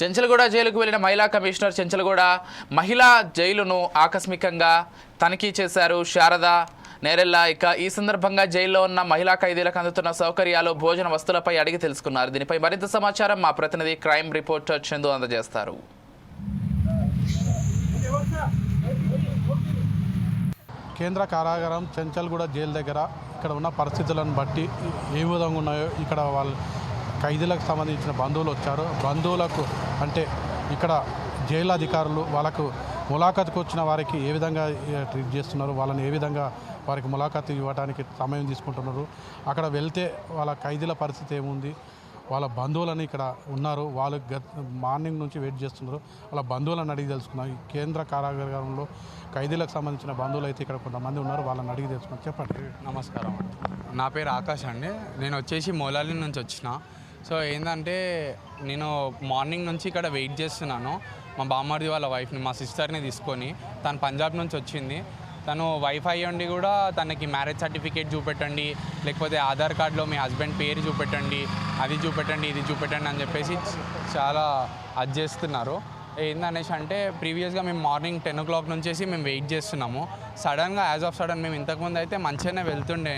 చెంచలగూడ జైలుకు వెళ్ళిన మహిళా కమిషనర్ చెంచలగూడ మహిళా జైలును ఆకస్మికంగా తనిఖీ చేశారు. శారద నేరెల్ల ఇక ఈ సందర్భంగా జైల్లో ఉన్న మహిళా ఖైదీలకు అందుతున్న సౌకర్యాలు భోజన వస్తువులపై అడిగి తెలుసుకున్నారు. దీనిపై మరింత సమాచారం మా ప్రతినిధి క్రైమ్ రిపోర్టర్ చందు అందజేస్తారు. కేంద్ర కారాగారం చెంచల్గూడ జైలు దగ్గర ఇక్కడ ఉన్న పరిస్థితులను బట్టి ఏ విధంగా ఉన్నాయో ఇక్కడ వాళ్ళు ఖైదీలకు సంబంధించిన బంధువులు వచ్చారు. బంధువులకు అంటే ఇక్కడ జైలు అధికారులు వాళ్ళకు ములాఖతుకు వచ్చిన వారికి ఏ విధంగా ట్రీట్ చేస్తున్నారు? వాళ్ళని ఏ విధంగా వారికి ములాఖతు ఇవ్వడానికి సమయం తీసుకుంటున్నారు? అక్కడ వెళ్తే వాళ్ళ ఖైదీల పరిస్థితి ఏముంది? వాళ్ళ బంధువులని ఇక్కడ ఉన్నారు. వాళ్ళు గత మార్నింగ్ నుంచి వెయిట్ చేస్తున్నారు. వాళ్ళ బంధువులను అడిగి తెలుసుకున్నాం ఈ కేంద్ర కారాగారంలో ఖైదీలకు సంబంధించిన బంధువులు అయితే ఇక్కడ కొంతమంది ఉన్నారు. వాళ్ళని అడిగి తెలుసుకున్నాం చెప్పండి. నమస్కారం నా పేరు ఆకాష్ అండి. నేను వచ్చేసి మోలాలి నుంచి వచ్చిన. సో ఏంటంటే నేను మార్నింగ్ నుంచి ఇక్కడ వెయిట్ చేస్తున్నాను. మా బామ్మర్ది వాళ్ళ వైఫ్ని మా సిస్టర్ని తీసుకొని. తను పంజాబ్ నుంచి వచ్చింది. తను వైఫై ఉండి కూడా తనకి మ్యారేజ్ సర్టిఫికేట్ చూపెట్టండి. లేకపోతే ఆధార్ కార్డులో మీ హస్బెండ్ పేరు చూపెట్టండి. అది చూపెట్టండి ఇది చూపెట్టండి అని చెప్పేసి చాలా అది చేస్తున్నారు. ఏందనేసి అంటే ప్రీవియస్గా మేము మార్నింగ్ టెన్ ఓ క్లాక్ నుంచేసి మేము వెయిట్ చేస్తున్నాము. సడన్గా యాజ్ ఆఫ్ సడన్ మేము ఇంతకుముందు అయితే మంచిగానే వెళ్తుండే.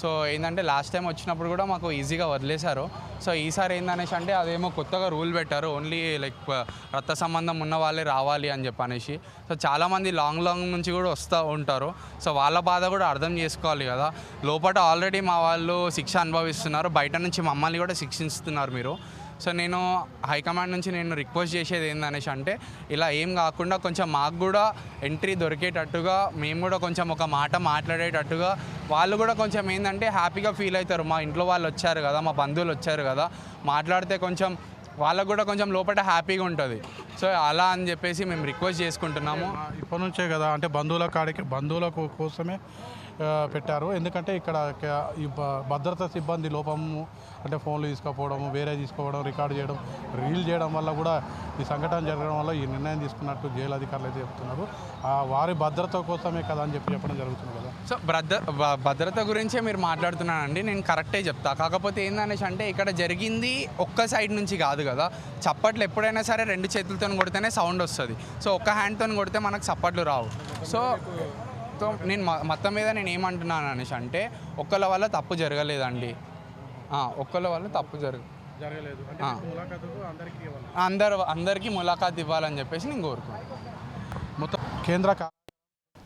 సో ఏంటంటే లాస్ట్ టైం వచ్చినప్పుడు కూడా మాకు ఈజీగా వదిలేశారు. సో ఈసారి ఏందనేసి అంటే అదేమో కొత్తగా రూల్ పెట్టారు. ఓన్లీ లైక్ రక్త సంబంధం ఉన్న వాళ్ళే రావాలి అని చెప్పనేసి. సో చాలామంది లాంగ్ లాంగ్ నుంచి కూడా వస్తూ ఉంటారు. సో వాళ్ళ బాధ కూడా అర్థం చేసుకోవాలి కదా. లోపల ఆల్రెడీ మా వాళ్ళు శిక్ష అనుభవిస్తున్నారు. బయట నుంచి మమ్మల్ని కూడా శిక్షిస్తున్నారు మీరు. సో నేను హైకమాండ్ నుంచి నేను రిక్వెస్ట్ చేసేది ఏందనేసి అంటే ఇలా ఏం కాకుండా కొంచెం మాకు కూడా ఎంట్రీ దొరికేటట్టుగా మేము కూడా కొంచెం ఒక మాట మాట్లాడేటట్టుగా వాళ్ళు కూడా కొంచెం ఏంటంటే హ్యాపీగా ఫీల్ అవుతారు. మా ఇంట్లో వాళ్ళు వచ్చారు కదా మా బంధువులు వచ్చారు కదా మాట్లాడితే కొంచెం వాళ్ళకు కూడా కొంచెం లోపల హ్యాపీగా ఉంటుంది. సో అలా అని చెప్పేసి మేము రిక్వెస్ట్ చేసుకుంటున్నాము. ఇప్పటి నుంచే కదా అంటే బంధువుల కాడికి బంధువులకు కోసమే పెట్టారు. ఎందుకంటే ఇక్కడ భద్రతా సిబ్బంది లోపము అంటే ఫోన్లు తీసుకుపోవడం వేరే తీసుకోవడం రికార్డ్ చేయడం రీల్ చేయడం వల్ల కూడా ఈ సంఘటన జరగడం వల్ల ఈ నిర్ణయం తీసుకున్నట్టు జైలు అధికారులు అయితే చెప్తున్నారు. ఆ వారి భద్రత కోసమే కదా అని చెప్పి చెప్పడం జరుగుతుంది కదా. సో భద్ర భద్రత గురించే మీరు మాట్లాడుతున్నానండి. నేను కరెక్టే చెప్తా. కాకపోతే ఏందనేసి అంటే ఇక్కడ జరిగింది ఒక్క సైడ్ నుంచి కాదు కదా. చప్పట్లు ఎప్పుడైనా సరే రెండు చేతులతో కొడితేనే సౌండ్ వస్తుంది. సో ఒక్క హ్యాండ్తో కొడితే మనకు చప్పట్లు రావు. సో సో నేను మొత్తం మీద నేను ఏమంటున్నాను అనేసి అంటే ఒక్కళ్ళ వల్ల తప్పు జరగలేదండి. ఆ, ఒక్కళ్ళ వల్ల తప్పు జరగ జరగలేదు. అందరు అందరికీ ములాఖాత్ ఇవ్వాలని చెప్పేసి నేను కోరుకుంటున్నాను. మొత్తం కేంద్ర